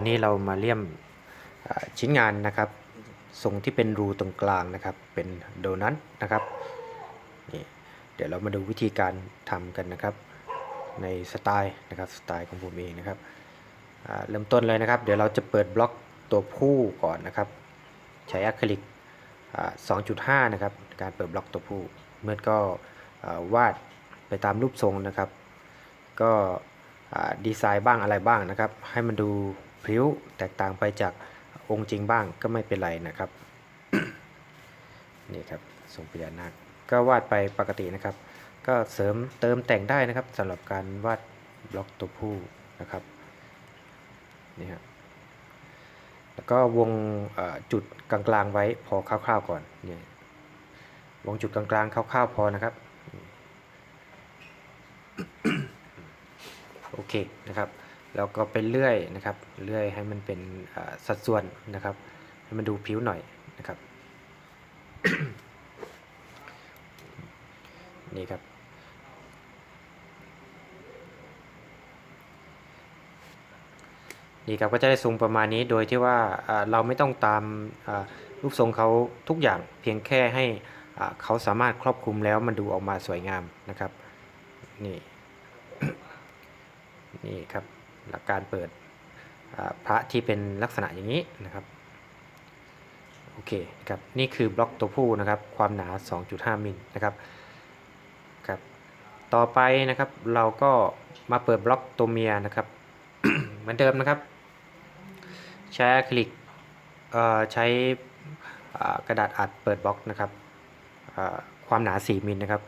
วันนี้เรามาเลี่ยมชิ้นงานนะครับทรงที่เป็นรูตรงกลางนะครับ เป็นโดนัทนะครับนี่เดี๋ยวเรามาดูวิธีการทำกันนะครับ ในสไตล์นะครับสไตล์ของผมเองนะครับเริ่มต้นเลยนะครับ เดี๋ยวเราจะเปิดบล็อกตัวผู้ก่อนนะครับ ใช้อะคริลิก 2.5 นะครับการเปิดบล็อกตัวผู้เมื่อก็วาดไปตามรูปทรงนะครับ ก็ดีไซน์บ้างอะไรบ้างนะครับ ให้มันดู พริ้วแตกต่างไปจากองค์จริงบ้างก็ไม่เป็นไรนะครับนี่ครับทรงพญานาคก็วาดไปปกตินะครับ ก็เสริมเติมแต่งได้นะครับสำหรับการวาดบล็อกตัวผู้นะครับนี่ฮะแล้วก็วงจุดกลางๆไว้พอคร่าวๆก่อนเนี่ยวงจุดกลางๆคร่าวๆพอนะครับโอเคนะครับ แล้วก็ไปเลื่อยนะครับเลื่อยให้มันเป็นสัดส่วนนะครับ ให้มันดูผิวหน่อยนะครับ นี่ครับ นี่ครับก็จะได้ทรงประมาณนี้โดยที่ว่าเราไม่ต้องตามรูปทรงเขาทุกอย่างเพียงแค่ให้เขาสามารถครอบคลุมแล้วมันดูออกมาสวยงามนะครับ นี่ นี่ครับ หลักการเปิดพระที่เป็นลักษณะอย่างนี้นะครับโอเคครับนี่คือบล็อกตัวผู้นะครับความหนา 2.5 มิลนะครับครับต่อไปนะครับเราก็มาเปิดบล็อกตัวเมียนะครับเหมือนเดิมนะครับ ใช้อะคริลิกใช้กระดาษอัดเปิดบล็อกนะครับความหนา 4 มิลนะครับ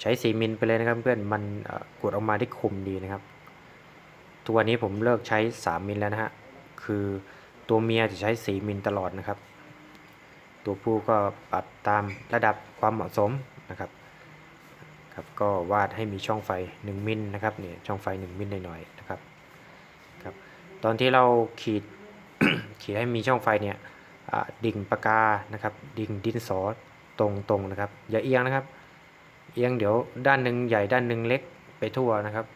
ใช้4มิลไปเลยนะครับเพื่อนมันกดออกมาได้คมดีนะครับตัวนนี้ผมเลิกใช้3มิลแล้วนะฮะคือตัวเมียจะใช้4มิลตลอดนะครับ ตัวผู้ก็ปรับตามระดับความเหมาะสมนะครับครับก็วาดให้มีช่องไฟ 1มิลนะครับเนี่ยช่องไฟ 1มิลหน่อยๆนะครับครับ ตอนที่เราขีดขีดให้มีช่องไฟเนี่ยดิ่งปากกานะครับ ดิ่งดินสอตรงๆนะครับ อย่าเอียงนะครับ เอียงเดี๋ยวด้านหนึ่งใหญ่ด้านหนึ่งเล็กไปทั่วนะครับ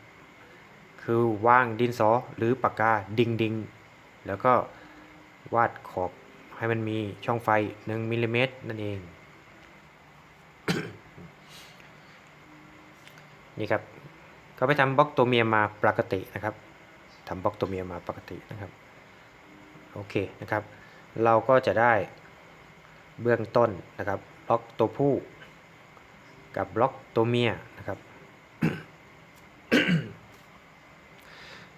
คือวางดินสอหรือปากกาดิงดิงแล้วก็วาดขอบให้มันมีช่องไฟ 1มิลลิเมตรนั่นเอง นี่ครับก็ไปทำบล็อกตัวเมียมาปกตินะครับทำบล็อกตัวเมียมาปกตินะครับโอเคนะครับ เราก็จะได้เบื้องต้นนะครับบล็อกตัวผู้ กับบล็อกตัวเมียนะครับ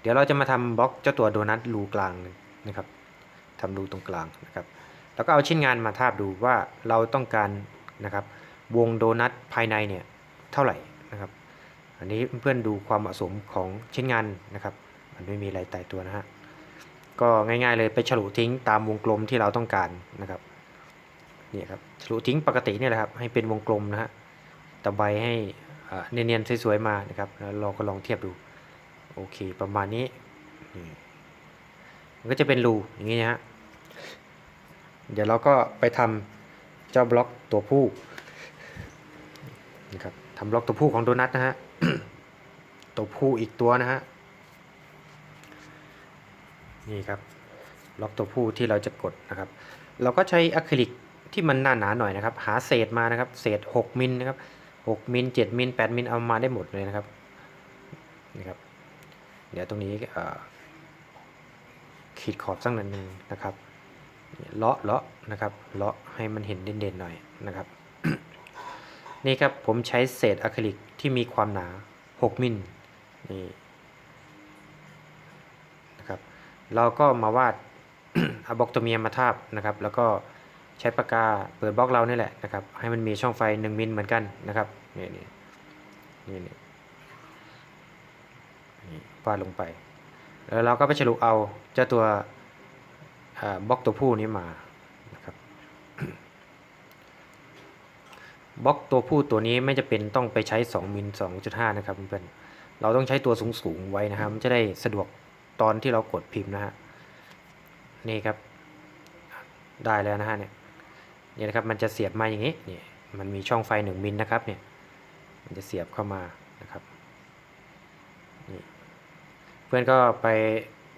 เดี๋ยวเราจะมาทำบล็อกเจ้าตัวโดนัทรูกลางนะครับทำรูตรงกลางนะครับ แล้วก็เอาชิ้นงานมาทาบดูว่าเราต้องการนะครับ วงโดนัทภายในเนี่ยเท่าไหร่นะครับ อันนี้เพื่อนๆดูความเหมาะสมของชิ้นงานนะครับ มันไม่มีอะไรตายตัวนะฮะก็ง่ายๆเลยไปฉลุทิ้งตามวงกลมที่เราต้องการนะครับนี่ครับฉลุทิ้งปกติเนี่ยแหละครับให้เป็นวงกลมนะฮะ ตะไบให้เนียนๆสวยๆมานะครับแล้วเราก็ลองเทียบดูโอเคประมาณนี้นี่มันก็จะเป็นรูอย่างนี้นะฮะเดี๋ยวเราก็ไปทำเจ้าบล็อกตัวผู้นะครับทำบล็อกตัวผู้ของโดนัทนะฮะตัวผู้อีกตัวนะฮะนี่ครับบล็อกตัวผู้ที่เราจะกดนะครับ เราก็ใช้อะคริลิกที่มันหนาๆหน่อยนะครับ หาเศษมานะครับ เศษ 6มิลนะครับ 6มิล7มิล8มิลเอามาได้หมดเลยนะครับนี่ครับ เดี๋ยวตรงนี้ขีดขอบสักน่อยหนึ่งนะครับเลาะเลาะนะครับเลาะให้มันเห็นเด่นๆหน่อยนะครับ นี่ครับผมใช้เศษอะคริลิกที่มีความหนา 6มิลนี่นะครับ เราก็มาวาดอาบอกตเมียมาทาบนะครับ แล้วก็ ใช้ปากกาเปิดบล็อกเรานี่แหละนะครับให้มันมีช่องไฟ 1 มิลเหมือนกันนะครับนี่นี่นี่นี่วาดลงไป แล้วเราก็ไปฉลุเอาเจ้าตัวบล็อกตัวผู้นี้มานะครับบล็อกตัวผู้ตัวนี้ไม่จะเป็นต้องไปใช้ 2 มิล 2.5 นะครับเพื่อนๆเราต้องใช้ตัวสูงๆไว้นะครับมันจะได้สะดวกตอนที่เรากดพิมพ์นะฮะนี่ครับได้แล้วนะฮะเนี่ย นี่นะครับมันจะเสียบมาอย่างนี้นี่มันมีช่องไฟ1มิลนะครับเนี่ยมันจะเสียบเข้ามานะครับนี่พื่อนก็ไป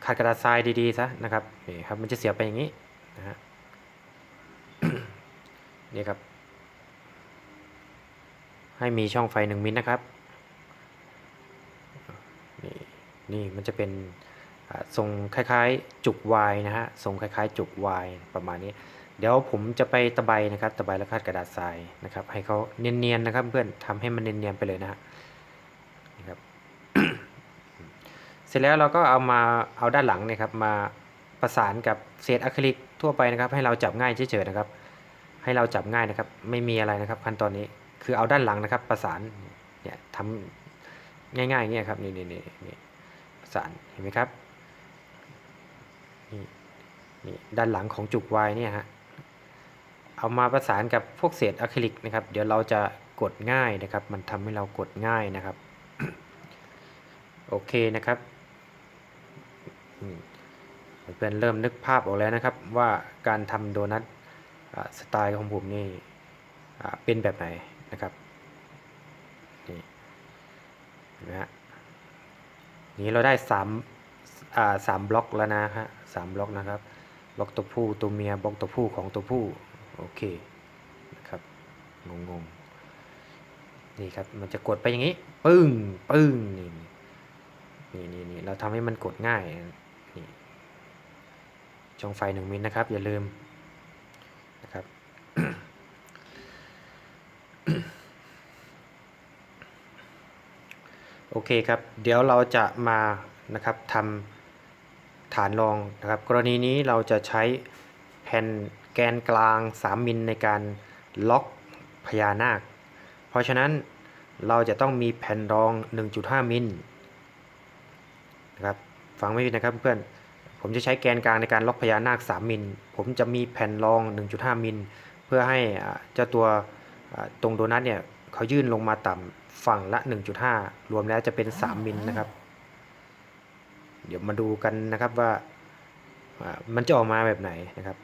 ขัดกระดาษทรายดีๆซะนะครับนี่ครับมันจะเสียบไปอย่างนี้นะฮะนี่ครับ ให้มีช่องไฟหนึ่งมิลนะครับนี่นี่มันจะเป็นทรงคล้ายๆ จุกวายนะฮะทรงคล้ายๆ จุกวายประมาณนี้ เดี๋ยวผมจะไปตะไบนะครับ ตะไบแล้วคาดกระดาษทรายนะครับ ให้เขาเนียนๆนะครับ เพื่อนทำให้มันเนียนๆไปเลยนะฮะนี่ครับ เสร็จแล้วเราก็เอามาเอาด้านหลังนี่ยครับ มาประสานกับเศษอะคริลิกทั่วไปนะครับ ให้เราจับง่ายเฉยๆนะครับ ให้เราจับง่ายนะครับ ไม่มีอะไรนะครับ ขั้นตอนนี้คือเอาด้านหลังนะครับ ประสานเนี่ยทำง่ายๆอย่างเงี้ยครับนี่นี่นี่ประสานเห็นไหมครับนี่นี่ด้านหลังของจุกวายเนี่ยฮะ เอามาประสานกับพวกเศษอะคริลิกนะครับ เดี๋ยวเราจะกดง่ายนะครับ มันทำให้เรากดง่ายนะครับ โอเคนะครับเพื่อนเริ่มนึกภาพออกแล้วนะครับ ว่าการทำโดนัทสไตล์ของผมนี่เป็นแบบไหนนะครับนี่นไหมฮะนี่เราได้สามอ่าสามบล็อกแล้วนะฮะสามบล็อกนะครับบล็อกตัวผู้ตัวเมียบล็อกตัวผู้ของตัวผู้ โอเคนะครับงงๆนี่ครับมันจะกดไปอย่างนี้ ปึ้งปึ้งนี่นี่นี่นี่เราทำให้มันกดง่ายนี่ช่องไฟหนึ่งมิลนะครับ อย่าลืมนะครับโอเคครับ เดี๋ยวเราจะมานะครับทำฐานรองนะครับ กรณีนี้เราจะใช้แผ่น แกนกลาง 3 มิลในการล็อกพญานาค เพราะฉะนั้นเราจะต้องมีแผ่นรอง 1.5 มิลนะครับฟังไม่ผิดนะครับเพื่อนผมจะใช้แกนกลางในการล็อกพญานาค 3 มิล ผมจะมีแผ่นรอง 1.5 มิล เพื่อให้เจ้าตัวตรงโดนัทเนี่ยเขายื่นลงมาต่ำฝั่งละ 1.5 รวมแล้วจะเป็น 3 มิลนะครับ เดี๋ยวมาดูกันนะครับว่ามันจะออกมาแบบไหนนะครับ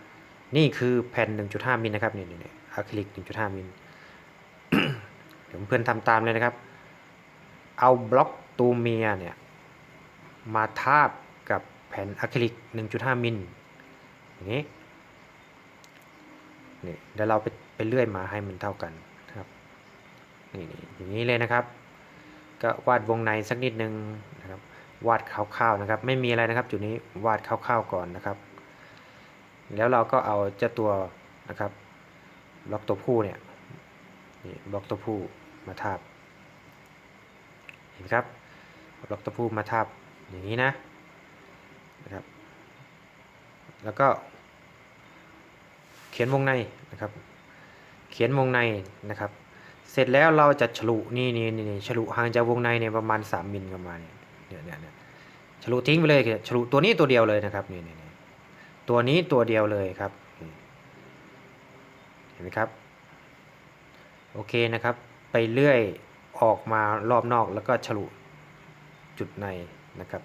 นี่คือแผ่น 1.5 มิลนะครับนี่นี่อะคริลิก 1.5 มิลเดี๋ยวเพื่อนทำตามเลยนะครับ เอาบล็อกตัวเมียเนี่ยมาทาบกับแผ่นอะคริลิก 1.5 มิลอย่างนี้นี่เดี๋ยวเราไปไปเลื่อยมาให้มันเท่ากันครับนี่นี่อย่างนี้เลยนะครับ ก็วาดวงในสักนิดนึงนะครับวาดคร่าวๆนะครับ ไม่มีอะไรนะครับ จุดนี้วาดคร่าวๆก่อนนะครับ แล้วเราก็เอาเจ้าตัวนะครับบล็อกตัวผู้เนี่ยนี่บล็อกตัวผู้มาทาบเห็นไหมครับบล็อกตัวผู้มาทาบอย่างนี้นะนะครับ แล้วก็ เขียนวงในนะครับ เขียนวงในนะครับ เสร็จแล้วเราจะฉลุนี่นี่นี่ฉลุห่างจากวงในเนี่ยประมาณ 3มิลประมาณเนี่ยเนี่ยเนี่ยฉลุทิ้งไปเลยฉลุตัวนี้ตัวเดียวเลยนะครับนี่นี่นี่ ตัวนี้ตัวเดียวเลยครับ เห็นไหมครับ โอเคนะครับ ไปเลื่อยออกมารอบนอกแล้วก็ฉลุจุดในนะครับ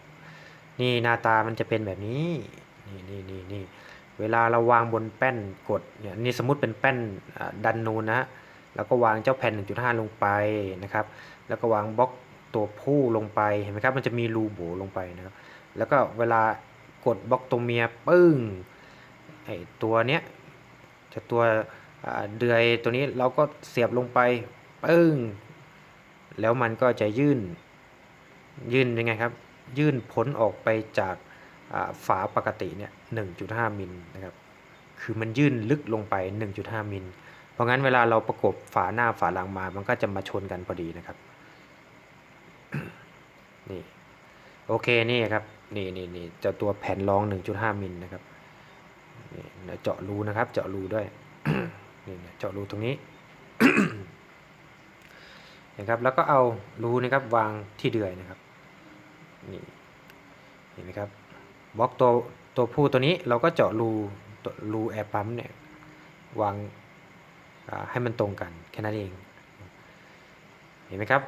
นี่หน้าตามันจะเป็นแบบนี้ นี่นี่นี่นี่เวลาเราวางบนแป้นกดเนี่ยนี่สมมุติเป็นแป้นดันนูนนะฮะแล้วก็วางเจ้าแผ่น 1.5 ลงไปนะครับ แล้วก็วางบล็อกตัวผู้ลงไปเห็นไหมครับ มันจะมีรูโบลงไปนะครับ แล้วก็เวลา กดบล็อกตัวเมียปึ้งไอตัวเนี้ยจะตัวเดือยตัวนี้เราก็เสียบลงไปปึ้งแล้วมันก็จะยื่นยื่นยังไงครับ ยื่นพ้นออกไปจากฝาปกติเนี่ย 1.5 มิลนะครับ คือมันยื่นลึกลงไป 1.5 มิล เพราะงั้นเวลาเราประกบฝาหน้าฝาหลังมา มันก็จะมาชนกันพอดีนะครับ นี่ โอเค นี่ครับ นี่นี่นี่เจ้าตัวแผ่นรอง 1.5 มิลนะครับนี่เดี๋ยเจาะรูนะครับ เจาะรูด้วยนี่เจาะรูตรงนี้นะครับแล้วก็เอารูนะครับวางที่เดือยนะครับนี่เห็นไหมครับบล็อกตัวตัวผู้ตัวนี้เราก็เจาะรูตัวรูแอร์ปั๊มเนี่ยวางให้มันตรงกันแค่นั้นเอง เห็นไหมครับ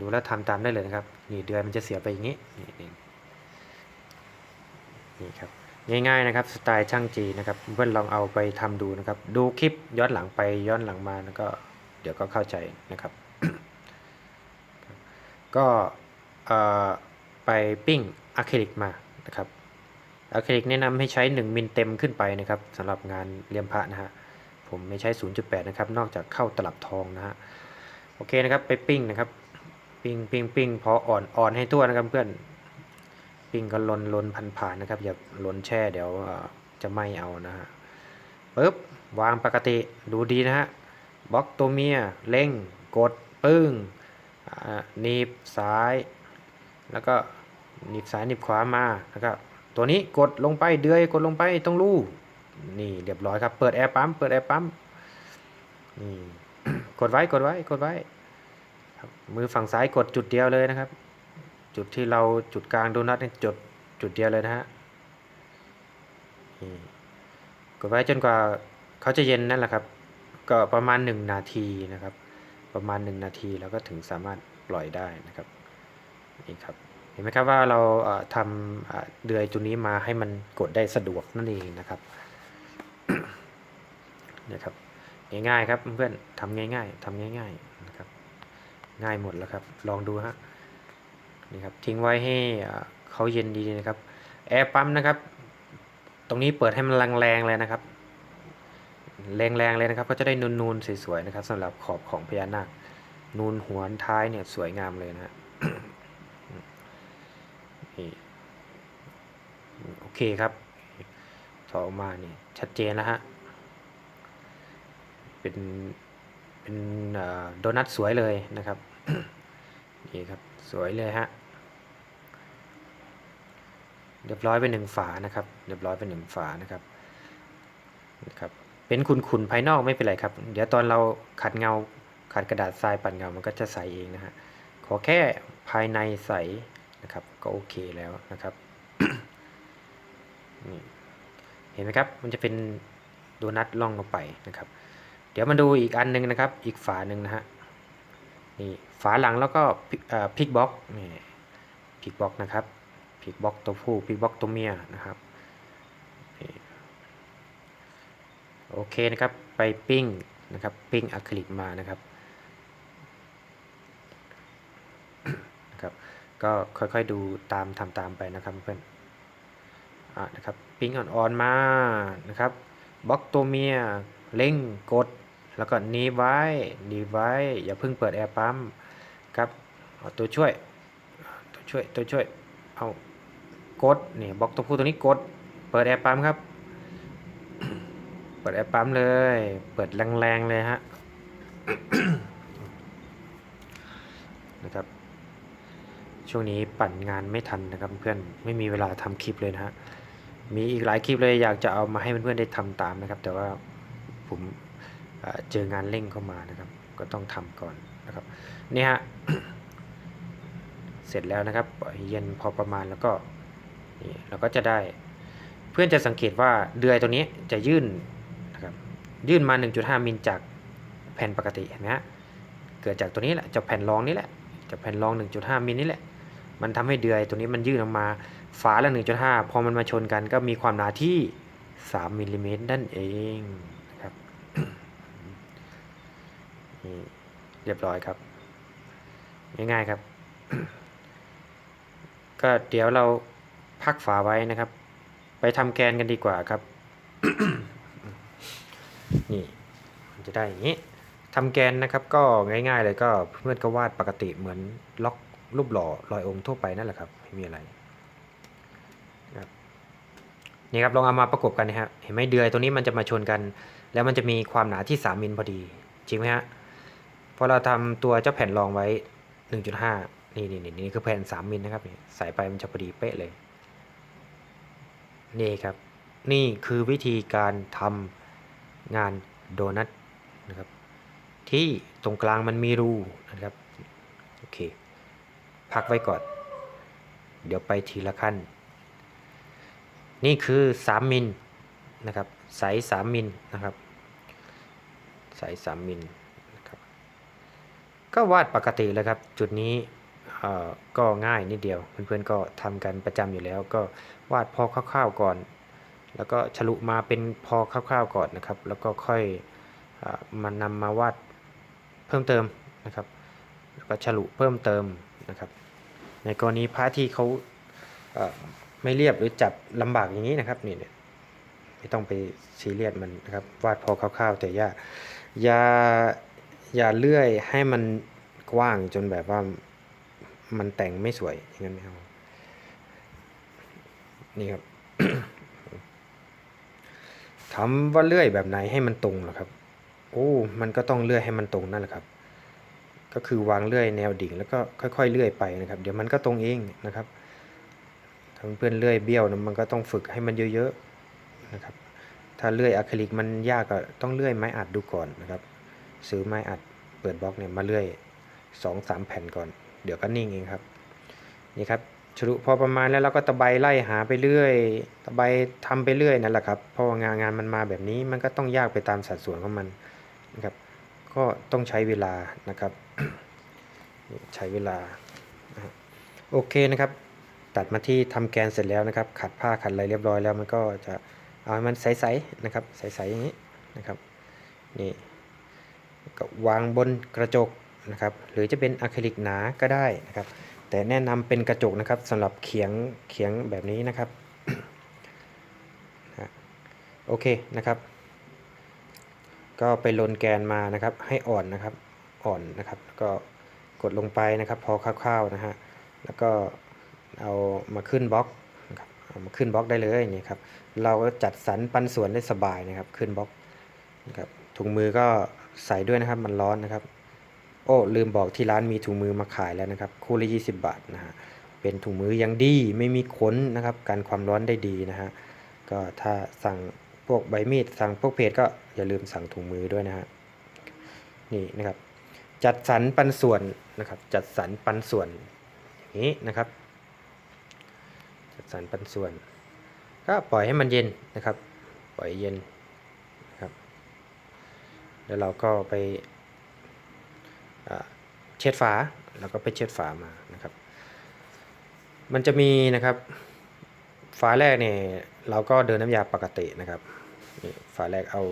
ดูแล้วทำตามได้เลยนะครับ นี่เดือยมันจะเสียไปอย่างนี้ นี่นี่ครับ ง่ายๆนะครับ สไตล์ช่างจีนะครับ เพื่อนลองเอาไปทำดูนะครับ ดูคลิปย้อนหลังไปย้อนหลังมาแล้วก็เดี๋ยวก็เข้าใจนะครับ ก็ไปปิ้งอะคริลิกมานะครับอะคริลิกแนะนำให้ใช้ 1 มิลเต็มขึ้นไปนะครับสำหรับงานเลี่ยมพระนะฮะผมไม่ใช้ 0.8 นะครับ นอกจากเข้าตลับทองนะฮะ โอเคนะครับ ไปปิ้งนะครับ ปิ้งปิ้งปิ้งพออ่อนอ่อนให้ทั่วนะครับเพื่อนปิ้งก็ลนลนพันผ่านนะครับ อย่าลนแช่เดี๋ยวจะไหม้เอานะฮะปึ๊บวางปกติดูดีนะฮะบล็อกตัวเมียเร่งกดปึ้งหนีบซ้าย แล้วก็หนีบซ้ายหนีบขวามาแล้วก็ตัวนี้กดลงไปเดือยกดลงไปตรงรูนี่เรียบร้อยครับ เปิดแอร์ปั๊มเปิดแอร์ปั๊มนี่กดไว้กดไว้กดไว้ ครับมือฝั่งซ้ายกดจุดเดียวเลยนะครับ จุดที่เราจุดกลางโดนัทนี่จุดจุดเดียวเลยนะฮะกดไว้จนกว่าเขาจะเย็นนั่นแหละครับ ก็ประมาณ 1 นาทีนะครับ ประมาณ 1 นาทีแล้วก็ถึงสามารถปล่อยได้นะครับนี่ครับเห็นไหมครับว่าเราทำเดือยตัวนี้มาให้มันกดได้สะดวกนั่นเองนะครับนี่ครับง่ายๆครับเพื่อนทำง่ายๆทำง่าย ๆ ง่ายหมดแล้วครับ ลองดูฮะนี่ครับทิ้งไว้ให้เขาเย็นดีนะครับแอร์ปั๊มนะครับ ตรงนี้เปิดให้มันแรงๆเลยนะครับ แรงๆเลยนะครับ ก็จะได้นูนๆสวยๆนะครับสำหรับขอบของพญานาคนูนหัวท้ายเนี่ยสวยงามเลยนะฮะโอเคครับถอดออกมานี่ชัดเจนแล้วฮะเป็นเป็นโดนัทสวยเลยนะครับ นี่ครับสวยเลยฮะเรียบร้อยไปหนึ่งฝานะครับ เรียบร้อยไปหนึ่งฝานะครับนะครับเป็นขุนๆภายนอกไม่เป็นไรครับ เดี๋ยวตอนเราขัดเงาขัดกระดาษทรายปั่นเงามันก็จะใสเองนะฮะขอแค่ภายในใสนะครับ ก็โอเคแล้วนะครับนี่เห็นไหมครับ มันจะเป็นโดนัทล่องลงไปนะครับ เดี๋ยวมาดูอีกอันหนึงนะครับ อีกฝาหนึ่งนะฮะนี่ ฝาหลังแล้วก็พิกบ็อกนี่พิกบ็อกนะครับพิกบ็อกตัวผู้พิกบ็อกตัวเมียนะครับโอเคนะครับไปปิ้งนะครับปิ้งอะคริลิกมานะครับนะครับ ก็ค่อยๆดูตามทำตามไปนะครับเพื่อนอ่านะครับปิ้งอ่อนๆมานะครับบล็อกตัวเมียเร่งกดแล้วก็นีไว้นีไว้ อย่าเพิ่งเปิดแอร์ปั๊ม ครับเอาตัวช่วยตัวช่วยตัวช่วยเอากดนี่บล็อกตัวผู้ตัวนี้กด เปิดแอร์ปั๊มครับ เปิดแอร์ปั๊มเลย เปิดแรงๆเลยฮะนะครับ ช่วงนี้ปั่นงานไม่ทันนะครับเพื่อนไม่มีเวลาทำคลิปเลยนะฮะมีอีกหลายคลิปเลยอยากจะเอามาให้เพื่อนๆได้ทำตามนะครับ แต่ว่าผมเอ่อเจองานเร่งเข้ามานะครับ ก็ต้องทำก่อน นะครับนี่ฮะเสร็จแล้วนะครับเย็นพอประมาณแล้วก็นี่เราก็จะได้ เพื่อนจะสังเกตว่าเดือยตัวนี้จะยื่นนะครับยื่นมา 1.5 มิลจากแผ่นปกติเห็นไหมฮะเกิดจากตัวนี้แหละจากแผ่นรองนี้แหละจากแผ่นรอง 1.5 มิลนี่แหละมันทำให้เดือยตัวนี้มันยื่นออกมาฝาละ1.5 พอมันมาชนกันก็มีความหนาที่ 3มิลลิเมตรนั่นเองนะครับนี่ เรียบร้อยครับ ง่ายๆครับ ก็เดี๋ยวเราพักฝาไว้นะครับ ไปทำแกนกันดีกว่าครับ นี่มันจะได้อย่างนี้ทำแกนนะครับก็ง่ายๆเลยก็เพื่อนก็วาดปกติเหมือนล็อกรูปหล่อลอยองค์ทั่วไปนั่นแหละครับไม่มีอะไรนี่ครับลองเอามาประกบกันนะฮะเห็นไหมเดือยตัวนี้มันจะมาชนกัน แล้วมันจะมีความหนาที่ 3 มิลพอดี จริงไหมฮะ พอเราทำตัวเจ้าแผ่นรองไว้ 1.5 นี่นี่นี่นี่คือแผ่น 3มิลนะครับนี่ใส่ไปมันจะพอดีเป๊ะเลย นี่ครับ นี่คือวิธีการทำงานโดนัทนะครับ ที่ตรงกลางมันมีรูนะครับ โอเค พักไว้ก่อน เดี๋ยวไปทีละขั้น นี่คือ 3มิลนะครับ ใส3มิลนะครับ ใส3มิล ก็วาดปกติเลยครับ จุดนี้ก็ง่ายนิดเดียว เพื่อนๆก็ทำกันประจำอยู่แล้ว ก็วาดพอคร่าวๆก่อน แล้วก็ฉลุมาเป็นพอคร่าวๆก่อนนะครับ แล้วก็ค่อยอมานำมาวาดเพิ่มเติมนะครับแล้วก็ฉลุเพิ่มเติมนะครับ ในกรณีพระที่เขาเอ่อไม่เรียบหรือจับลำบากอย่างนี้นะครับนี่เนี่ยไม่ต้องไปซีเรียสมันนะครับวาดพอคร่าวๆแต่อย่าอย่า อย่าเลื่อยให้มันกว้างจนแบบว่ามันแต่งไม่สวยอย่างนั้นไม่เอานี่ครับถามว่าเลื่อยแบบไหนให้มันตรงเหรอครับ โอ้ มันก็ต้องเลื่อยให้มันตรงนั่นแหละครับ ก็คือวางเลื่อยแนวดิ่งแล้วก็ค่อยๆเลื่อยไปนะครับ เดี๋ยวมันก็ตรงเองนะครับถ้าเพื่อนเลื่อยเบี้ยวนะมันก็ต้องฝึกให้มันเยอะๆนะครับ ถ้าเลื่อยอะคริลิกมันยากก็ต้องเลื่อยไม้อัดดูก่อนนะครับ ซื้อไม้อัดเปิดบล็อกเนี่ยมาเลื่อยสองสามแผ่นก่อน เดี๋ยวก็นิ่งเองครับ นี่ครับฉลุพอประมาณแล้วเราก็ตะไบไล่หาไปเรื่อย ตะไบทำไปเรื่อยนั่นแหละครับเพราะงานงานมันมาแบบนี้มันก็ต้องยากไปตามสัดส่วนของมันนะครับ ก็ต้องใช้เวลานะครับใช้เวลาโอเคนะครับ ตัดมาที่ทำแกนเสร็จแล้วนะครับ ขัดผ้าขัดอะไรเรียบร้อยแล้วมันก็จะเอาให้มันใสๆนะครับ ใสๆอย่างนี้นะครับนี่ ก็วางบนกระจกนะครับ หรือจะเป็นอะคริลิกหนาก็ได้นะครับ แต่แนะนำเป็นกระจกนะครับสำหรับเขียงเขียงแบบนี้นะครับโอเคนะครับ ก็ไปลนแกนมานะครับ ให้อ่อนนะครับอ่อนนะครับ ก็กดลงไปนะครับ พอคร่าวๆนะฮะแล้วก็เอามาขึ้นบล็อกนะครับเอามาขึ้นบล็อกได้เลยนี่ครับ เราก็จัดสรรปันส่วนได้สบายนะครับ ขึ้นบล็อกนะครับถุงมือก็ ใส่ด้วยนะครับมันร้อนนะครับ โอ้ลืมบอกที่ร้านมีถุงมือมาขายแล้วนะครับคู่ละ20 บาทนะฮะเป็นถุงมือยังดีไม่มีขนนะครับกันความร้อนได้ดีนะฮะก็ถ้าสั่งพวกใบมีดสั่งพวกเพจก็อย่าลืมสั่งถุงมือด้วยนะฮะนี่นะครับ จัดสรรปันส่วนนะครับ จัดสรรปันส่วนอย่างนี้นะครับ จัดสรรปันส่วน ก็ปล่อยให้มันเย็นนะครับ ปล่อยเย็น แล้วเราก็ไปเช็ดฝาแล้วก็ไปเช็ดฝามานะครับ มันจะมีนะครับฝาแรกเนี่ยเราก็เดินน้ำยาปกตินะครับนี่ฝาแรกเอา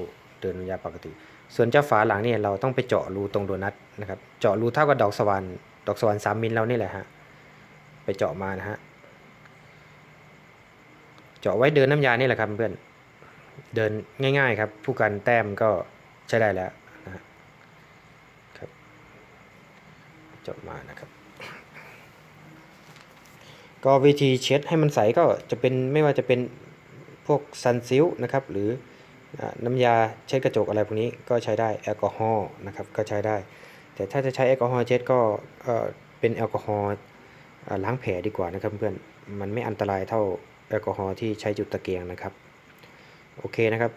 เดินน้ำยาปกติ ส่วนเจ้าฝาหลังเนี่ยเราต้องไปเจาะรูตรงโดนัทนะครับเจาะรูเท่ากับดอกสวรรค์ดอกสวรรค์สามมิลเรานี่แหละฮะไปเจาะมานะฮะเจาะไว้เดินน้ำยานี่แหละครับเพื่อนเดินง่ายๆครับ ผู้กันแต้มก็ ใช้ได้แล้วนะฮะจบมานะครับ ก็วิธีเช็ดให้มันใสก็จะเป็นไม่ว่าจะเป็นพวกซันซิลนะครับ หรือน้ำยาเช็ดกระจกอะไรพวกนี้ก็ใช้ได้แอลกอฮอล์นะครับก็ใช้ได้ แต่ถ้าจะใช้แอลกอฮอล์เช็ดก็เป็นแอลกอฮอล์ล้างแผลดีกว่านะครับเพื่อนมันไม่อันตรายเท่าแอลกอฮอล์ที่ใช้จุดตะเกียงนะครับ โอเคนะครับ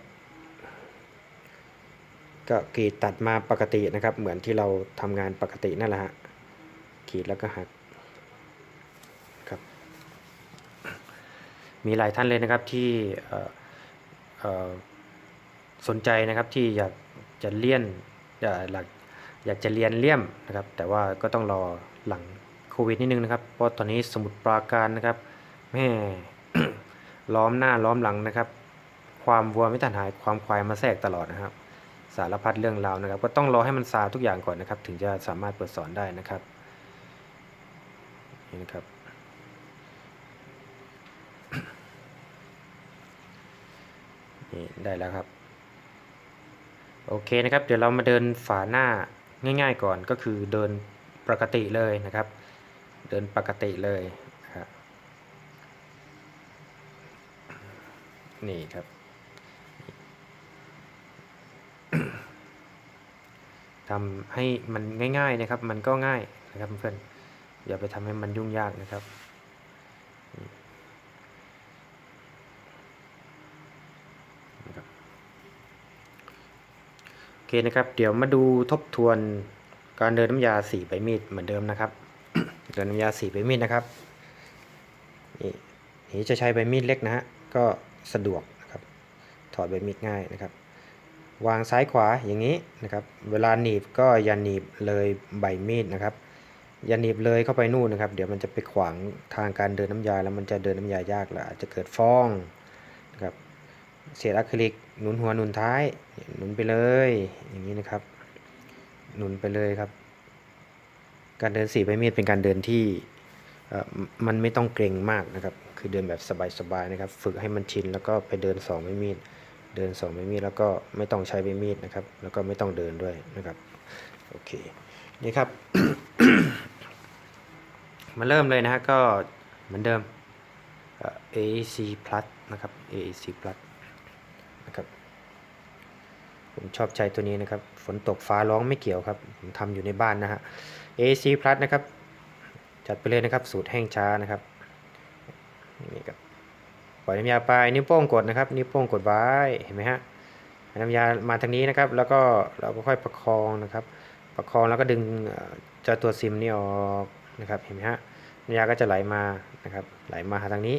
ก็กรีดตัดมาปกตินะครับ เหมือนที่เราทำงานปกตินั่นแหละฮะขีดแล้วก็หักครับ มีหลายท่านเลยนะครับที่สนใจนะครับที่อยากจะเลี่ยนอยากอยากอยากจะเรียนเลี่ยมนะครับ แต่ว่าก็ต้องรอหลังโควิดนิดนึงนะครับเพราะตอนนี้สมุดปราการนะครับแม่ล้อมหน้าล้อมหลังนะครับ ความวัวไม่ทันหายความควายมาแทรกตลอดนะครับ สารพัดเรื่องราวนะครับ ก็ต้องรอให้มันซาทุกอย่างก่อนนะครับ ถึงจะสามารถเปิดสอนได้นะครับนี่นะครับนี่ได้แล้วครับ โอเคนะครับ เดี๋ยวเรามาเดินฝาหน้าง่าย ๆ ก่อนก็คือเดินปกติเลยนะครับ เดินปกติเลยนะครับนี่ครับ ทำให้มันง่ายๆนะครับ มันก็ง่ายนะครับเพื่อนอย่าไปทำให้มันยุ่งยากนะครับนะครับโอเคนะครับ เดี๋ยวมาดูทบทวนการเดินน้ำยาสีใบมีดเหมือนเดิมนะครับ เดินน้ำยาสีใบมีดนะครับนี่นี่จะใช้ใบมีดเล็กนะฮะก็สะดวกนะครับ ถอดใบมีดง่ายนะครับ วางซ้ายขวาอย่างนี้นะครับ เวลาหนีบก็อย่าหนีบเลยใบมีดนะครับ อย่าหนีบเลยเข้าไปนู่นนะครับ เดี๋ยวมันจะไปขวางทางการเดินน้ำยา แล้วมันจะเดินน้ำยายากแล้วอาจจะเกิดฟองนะครับ เศษอะคริลิกหนุนหัวหนุนท้าย หนุนไปเลย อย่างนี้นะครับ หนุนไปเลยครับ การเดินสีใบมีดเป็นการเดินที่มันไม่ต้องเกรงมากนะครับ คือเดินแบบสบายๆนะครับ ฝึกให้มันชินแล้วก็ไปเดินสองไม่มีด เดินสองไม่มีดแล้วก็ไม่ต้องใช้ใบมีดนะครับ แล้วก็ไม่ต้องเดินด้วยนะครับโอเคนี่ครับ มาเริ่มเลยนะฮะก็เหมือนเดิมเอ่อ AAC plus นะครับ AAC plus นะครับผมชอบใช้ตัวนี้นะครับ ฝนตกฟ้าร้องไม่เกี่ยวครับ ผมทำอยู่ในบ้านนะฮะ AC plus นะครับ จัดไปเลยนะครับ สูตรแห้งช้านะครับนี่ครับ ปล่อยน้ำยาไปนิ้วโป้งกดนะครับ นิ้วโป้งกดไว้เห็นไหมฮะน้ำยามาทางนี้นะครับ แล้วก็เราก็ค่อยประคองนะครับ ประคองแล้วก็ดึงเอ่อเจ้าตัวซิมนี่ออกนะครับ เห็นไหมฮะน้ำยาก็จะไหลมานะครับ ไหลมาหาทางนี้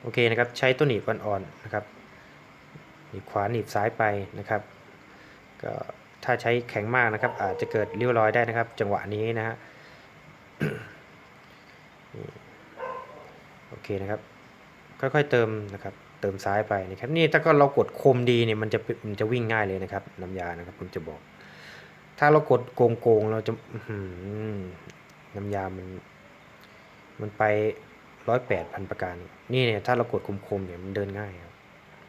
โอเคนะครับ ใช้ตัวหนีบอ่อนๆนะครับหนีบขวาหนีบซ้ายไปนะครับ ก็ถ้าใช้แข็งมากนะครับ อาจจะเกิดริ้วรอยได้นะครับ จังหวะนี้นะฮะ เคนะครับ ค่อยๆเติมนะครับ เติมซ้ายไปนะครับ นี่ถ้าก็เรากดคมดีเนี่ยมันจะมันจะวิ่งง่ายเลยนะครับน้ำยานะครับผมจะบอก ถ้าเรากดโกงๆเราจะน้ำยามันมันไปร้อยแปดพันประการ นี่เนี่ยถ้าเรากดคมๆเนี่ยมันเดินง่ายครับ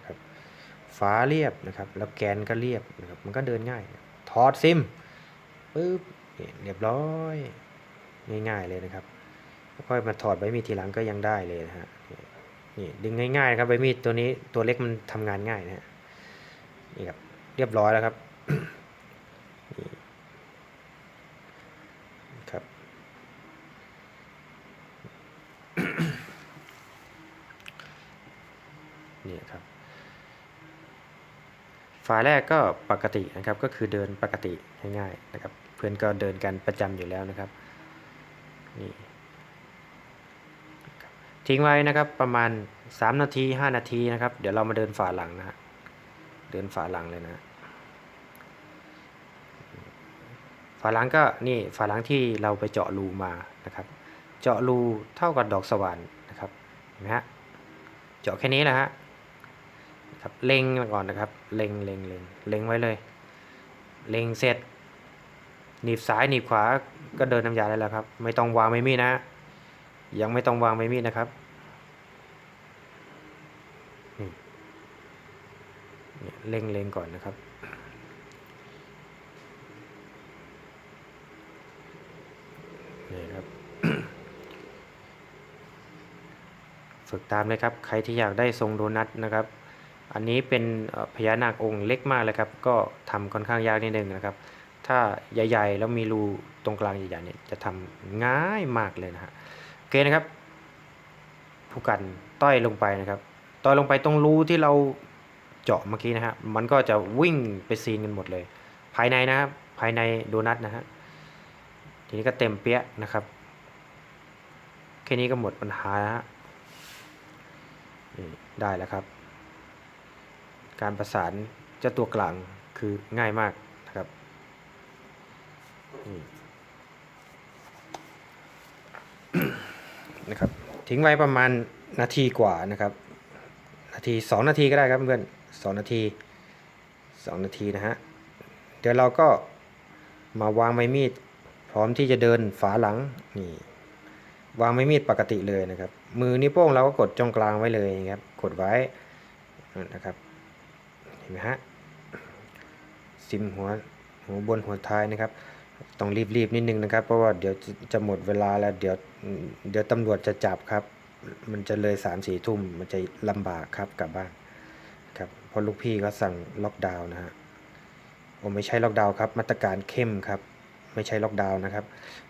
ครับฝาเรียบนะครับ แล้วแกนก็เรียบนะครับมันก็เดินง่าย ถอดซิมปึ๊บเรียบร้อยง่ายๆเลยนะครับ ค่อยมาถอดใบมีดทีหลังก็ยังได้เลยนะฮะนี่ดึงง่ายๆครับใบมีดตัวนี้ตัวเล็กมันทำงานง่ายนะฮะนี่ครับเรียบร้อยแล้วครับนี่ครับ นี่ครับฝาแรกก็ปกตินะครับก็คือเดินปกติง่ายๆนะครับ เพื่อนก็เดินกันประจำอยู่แล้วนะครับนี่ ทิ้งไว้นะครับประมาณ 3 นาที 5 นาทีนะครับ เดี๋ยวเรามาเดินฝาหลังนะฮะเดินฝาหลังเลยนะฝาหลังก็นี่ฝาหลังที่เราไปเจาะรูมานะครับ เจาะรูเท่ากับดอกสว่านนะครับเห็นไหมฮะเจาะแค่นี้แหละฮะครับเล็งก่อนนะครับ เล็งเล็งเล็งเล็งไว้เลย เล็งเสร็จหนีบซ้ายหนีบขวาก็เดินน้ำยาได้แล้วครับ ไม่ต้องวางไม่มีนะ ยังไม่ต้องวางไม่มีดนะครับเล็งเล็งก่อนนะครับ นี่ครับ ฝึกตามเลยครับ ใครที่อยากได้ทรงโดนัทนะครับ อันนี้เป็นพญานาคองค์เล็กมากเลยครับ ก็ทำค่อนข้างยากนิดนึงนะครับ ถ้าใหญ่ๆ แล้วมีรูตรงกลางใหญ่ๆเนี่ยจะทำง่ายมากเลยนะฮะ อเคนะครับ ผู้กันต้อยลงไปนะครับ ต้อยลงไปตรงรูที่เราเจาะเมื่อกี้นะฮะมันก็จะวิ่งไปซีนกันหมดเลย ภายในนะครับภายในโดนัทนะฮะทีนี้ก็เต็มเปี้ยะนะครับแค่นี้ก็หมดปัญหาแล้วฮะนี่ได้แล้วครับ การประสานเจ้าตัวกลางคือง่ายมากนะครับ นะครับ ทิ้งไว้ประมาณนาทีกว่านะครับ นาทีสองนาทีก็ได้ครับเพื่อนสองนาทีสองนาทีนะฮะ เดี๋ยวเราก็มาวางไม้มีด พร้อมที่จะเดินฝาหลังนี่วางไม้มีดปกติเลยนะครับ มือนิ้วโป้งเราก็กดจงกลางไว้เลยครับ กดไว้นะครับ เห็นไหมฮะซิมหัวหัวบนหัวท้ายนะครับ ต้องรีบๆนิดนึงนะครับ เพราะว่าเดี๋ยวจะหมดเวลาแล้วเดี๋ยว เดี๋ยวตำรวจจะจับครับ มันจะเลยสามสี่ทุ่มมันจะลำบากครับกลับบ้านครับเพราะลูกพี่เขาสั่งล็อกดาวน์นะฮะโอ้ไม่ใช่ล็อกดาวน์ครับ มาตรการเข้มครับ ไม่ใช่ล็อกดาวน์นะครับ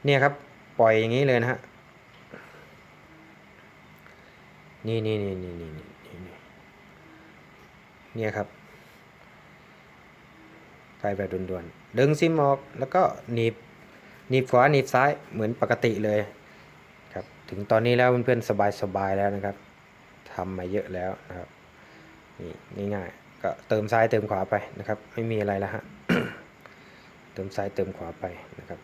เนี่ยครับปล่อยอย่างนี้เลยนะฮะนี่นี่นี่นี่นี่นี่นี่เนี่ยครับไปแบบด่วนๆดึงซิมออกแล้วก็หนีบหนีบขวาหนีบซ้ายเหมือนปกติเลย ถึงตอนนี้แล้วเพื่อนๆสบายๆแล้วนะครับทำมาเยอะแล้วนะครับนี่ง่ายๆก็เติมซ้ายเติมขวาไปนะครับ ไม่มีอะไรแล้วฮะเติมซ้ายเติมขวาไปนะครับ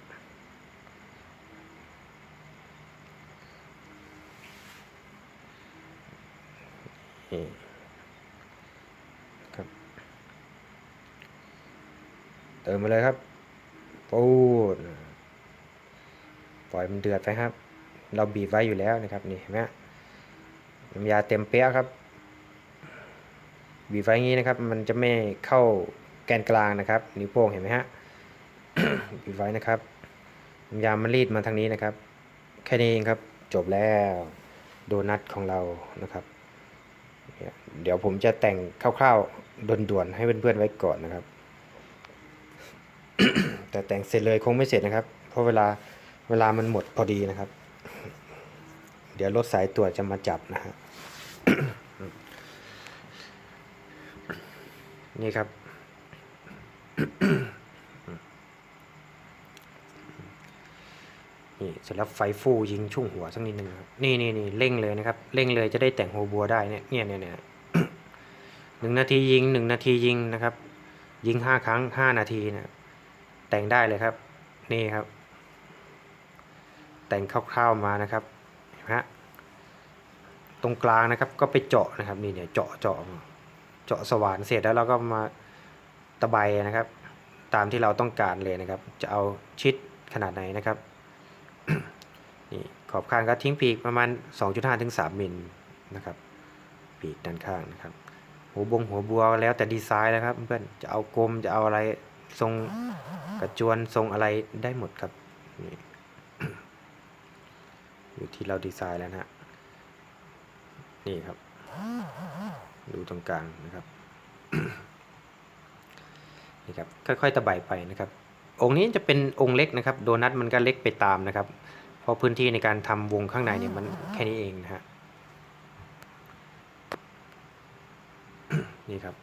ครับเติมมาเลยครับปูดปล่อยมันเดือดไปครับ เราบีบไว้อยู่แล้วนะครับนี่เห็นไหมน้ำยาเต็มเปี้ยครับ บีบไว้อย่างนี้นะครับ มันจะไม่เข้าแกนกลางนะครับ นิ้วโป้งเห็นไหมฮะบีบไว้นะครับน้ำยามันรีดมาทางนี้นะครับ แค่นี้เองครับจบแล้วโดนัทของเรานะครับเนี่ยเดี๋ยวผมจะแต่งคร่าวๆด่วนๆให้เพื่อนๆไว้ก่อนนะครับ แต่แต่งเสร็จเลยคงไม่เสร็จนะครับ เพราะเวลาเวลามันหมดพอดีนะครับ เดี๋ยวรถสายตรวจจะมาจับนะฮะนี่ครับ นี่เสร็จแล้วไฟฟูยิงช่วงหัวสักนิดนึงครับ นี่นี่นี่เร่งเลยนะครับ เร่งเลยจะได้แต่งโฮบัวได้เนี่ยเนี่ยเนี่ยเนี่ยหนึ่งนาทียิงหนึ่งนาทียิงนะครับ ยิงห้าครั้งห้านาทีนะแต่งได้เลยครับ นี่ครับ แต่งคร่าวๆมานะครับ ฮะตรงกลางนะครับก็ไปเจาะนะครับนี่เนี่ยเจาะเจาะเจาะสว่านเสร็จแล้วเราก็มาตะไบนะครับ ตามที่เราต้องการเลยนะครับ จะเอาชิดขนาดไหนนะครับนี่ขอบข้างก็ทิ้งปีกประมาณ 2.5ถึง3มิลนะครับ ปีกด้านข้างนะครับ หัวบงหัวบัวแล้วแต่ดีไซน์นะครับเพื่อนจะเอากลมจะเอาอะไรทรงกระจวนทรงอะไรได้หมดครับนี่ อยู่ที่เราดีไซน์แล้วนะฮะนี่ครับ ดูตรงกลางนะครับนี่ครับค่อยๆตะไบไปนะครับ องค์นี้จะเป็นองค์เล็กนะครับ โดนัทมันก็เล็กไปตามนะครับ เพราะพื้นที่ในการทำวงข้างในเนี่ยมันแค่นี้เองนะฮะนี่ครับ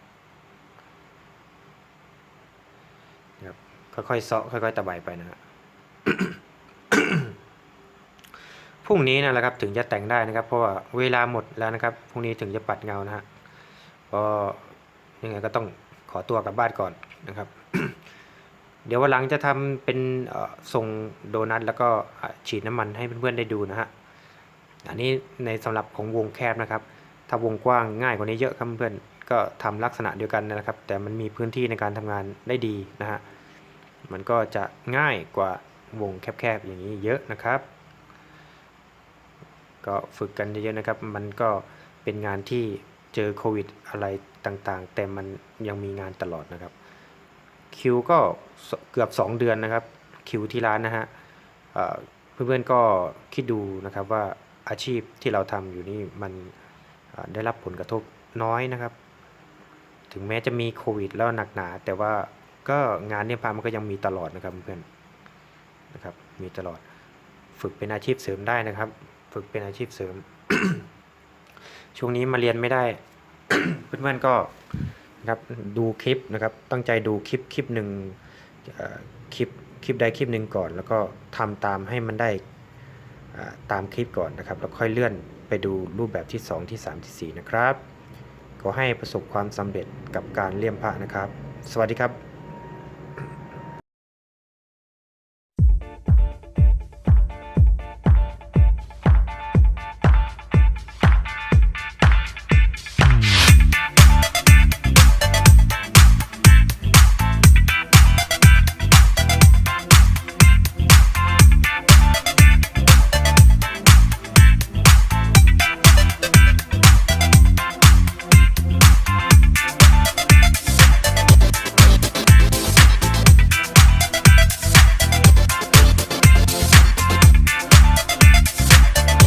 นี่ครับค่อยๆเซาะค่อยๆตะไบไปนะฮะ พ รุ่งนี้นั่นแหละครับถึงจะแต่งได้นะครับ เพราะว่าเวลาหมดแล้วนะครับพรุ่งนี้ถึงจะปัดเงานะฮะก็ยังไงก็ต้องขอตัวกลับบ้านก่อนนะครับ เดี๋ยววันหลังจะทำเป็นทรงโดนัทแล้วก็ฉีดน้ำมันให้เพื่อนๆได้ดูนะฮะอันนี้ในสำหรับของวงแคบนะครับ ถ้าวงกว้างง่ายกว่านี้เยอะครับเพื่อนก็ทำลักษณะเดียวกันนะครับ แต่มันมีพื้นที่ในการทำงานได้ดีนะฮะมันก็จะง่ายกว่าวงแคบๆอย่างนี้เยอะนะครับ ก็ฝึกกันเยอะๆนะครับ มันก็เป็นงานที่เจอโควิดอะไรต่างๆ แต่มันยังมีงานตลอดนะครับ คิวก็เกือบ 2 เดือนนะครับ คิวที่ร้านนะฮะเอ่อเพื่อนๆก็คิดดูนะครับว่าอาชีพที่เราทำอยู่นี่มันได้รับผลกระทบน้อยนะครับ ถึงแม้จะมีโควิดแล้วหนักหนา แต่ว่าก็งานเนี่ยพามันก็ยังมีตลอดนะครับเพื่อนนะครับมีตลอดฝึกเป็นอาชีพเสริมได้นะครับ ฝึกเป็นอาชีพเสริม ช่วงนี้มาเรียนไม่ได้ เพื่อนๆก็นะครับดูคลิปนะครับ ตั้งใจดูคลิปคลิปหนึ่งคลิปคลิปใดคลิปหนึ่งก่อน แล้วก็ทำตามให้มันได้ตามคลิปก่อนนะครับ แล้วค่อยเลื่อนไปดูรูปแบบที่ 2 ที่ 3 ที่ 4 นะครับขอให้ประสบความสำเร็จกับการเลี่ยมพระนะครับ สวัสดีครับ